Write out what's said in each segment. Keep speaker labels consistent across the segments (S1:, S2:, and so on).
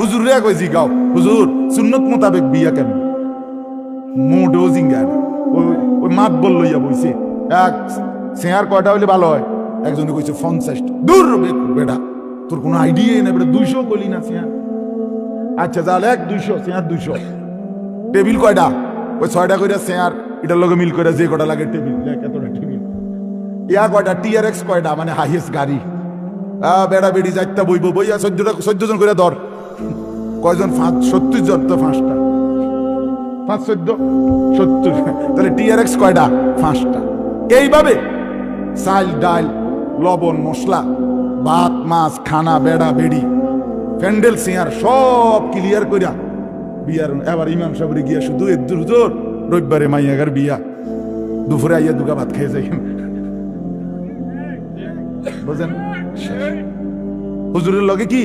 S1: হুজুর কই জিগাও। হুজুর, সুন্নত মোতাবেক বিয়া কেন মোটেও জিঙ্গা না। ওই ওই মাত বল লইয়া বইছে। এক সেয়ার কয়টা হইলে ভালো হয়? একজনে কইছে পঞ্চাশটা দূর বেটা, তোর কোনো আইডিয়া না বেটা, দুইশো কইলি না সেয়ার আচ্ছা তাহলে এক দুইশো সেয়ার দুইশো। টেবিল কয়টা? ওই ছয়টা কইরা সেয়ার এটার লগে মিল করে যে কটা লাগে টেবিল। এতটা টেবিল। ইয়া কয়টা? টিআরএক্স কয়টা? মানে হাইয়েস্ট গাড়ি। বেড়া বেড়ি যাইতা বইব, বইয়া চোদ্দটা চোদ্দ জন করে ধর। কয়জন পাঁচ সত্তর জন তো পাঁচটা পাঁচ চোদ্দ সত্তর। তাহলে টিআরএক্স কয়টা? পাঁচটা এইভাবে চাল, ডাল, লবণ, মশলা, ভাত, মাছ, খানা, বেড়া, বেড়ি প্যান্ডেল সিয়ার সব ক্লিয়ার কইরা বিয়ার এবার ইমাম সাহেবের গিয়া শুধু এদুর হুজুর রবিবারে মাইয়াগার বিয়া। দুপুরে আইয়া দুগা ভাত খেয়ে যাই বুঝেন? হুজুরের লগে কি?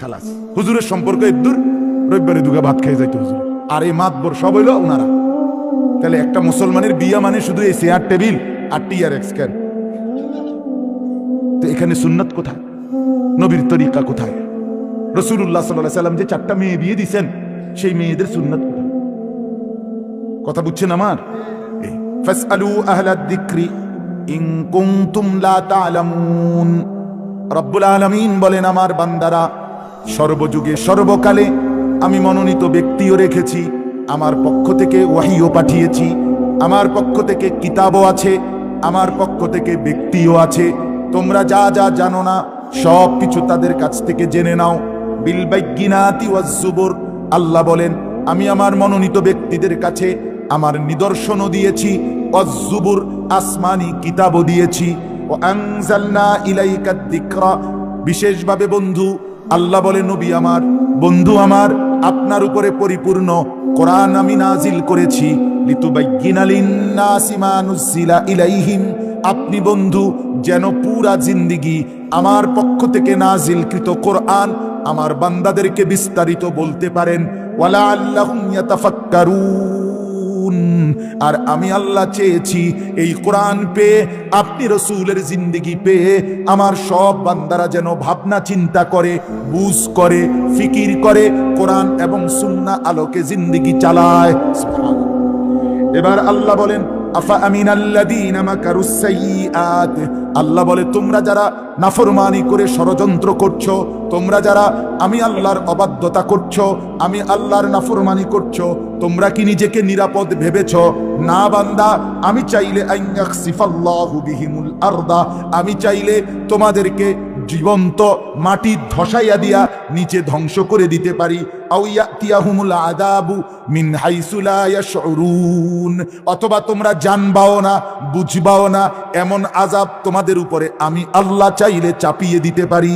S1: খালাস। হুজুরের সম্পর্ক এদুর রবিবারে দুগা ভাত খেয়ে যাইতো হুজুর। আর এই মাতবর সব হইল ওনারা তাহলে একটা মুসলমানের বিয়া মানে শুধু এই চেয়ার টেবিল আর টিয়ার এক্স ক্যান তো এখানে সুন্নত কোথায়? নবীর তরিকা কোথায়? রসুল্লাহ সাল্লাহ সাল্লাম যে চারটা মেয়ে বিয়ে দিছেন, সেই মেয়েদের সুন্নত কোথায়? কথা বুঝছেন আমার? ফাসআলু আহলাদ যিকরি ইন কুনতুম লা তা'লামুন রব্বুল আলামিন বলেন আমার বান্দারা সর্বযুগে সর্বকালে আমি মনোনীত ব্যক্তিও রেখেছি, আমার পক্ষ থেকে ওয়াহিও পাঠিয়েছি, আমার পক্ষ থেকে কিতাবও আছে, আমার পক্ষ থেকে ব্যক্তিও আছে। তোমরা যা যা জানো না, সব কিছু তাদের কাছ থেকে জেনে নাও। বিল বাইগিনাতি ওয়াজ আল্লাহ বলেন, আমি আমার মনোনীত ব্যক্তিদের কাছে আমার নিদর্শনও দিয়েছি অজুবুর আসমানি কিতাবও দিয়েছি। ও আনজালনা ইলাইকা যিকরা বিশেষভাবে বন্ধু আল্লাহ বলে, নবী আমার, বন্ধু আমার, আপনার উপরে পরিপূর্ণ কোরআন আমি নাজিল করেছি। আপনি বন্ধু, যেন পুরা জিন্দিগি আমার পক্ষ থেকে নাজিলকৃত কোরআন আমার বান্দাদেরকে বিস্তারিত বলতে পারেন। ওয়ালা ইয়াতাফাক্কারুন। আর আমি আল্লাহ চেয়েছি, এই কোরআন পেয়ে, আপনি রসুলের জিন্দিগি পেয়ে, আমার সব বান্দারা যেন ভাবনা চিন্তা করে, বুঝ করে, ফিকির করে, কোরআন এবং সুন্না আলোকে জিন্দিগি চালায়। এবার আল্লাহ বলেন, আফা আমিন আল্লাদিন সাইয়্যাত? আল্লাহ বলে, তোমরা যারা নাফরমানি করে ষড়যন্ত্র করছ, তোমরা যারা আমি আল্লাহর অবাধ্যতা করছ, আমি আল্লাহর নাফরমানি করছ, তোমরা কি নিজেকে নিরাপদ ভেবেছ? না বান্দা, আমি চাইলে আমি চাইলে তোমাদেরকে জীবন্ত মাটি ধসাইয়া দিয়া নিচে ধ্বংস করে দিতে পারি। ইয়াতিয়াহুমুল মিন অথবা তোমরা জানবাও না, বুঝবাও না, এমন আজাব তোমাদের উপরে আমি আল্লাহ চাইলে চাপিয়ে দিতে পারি।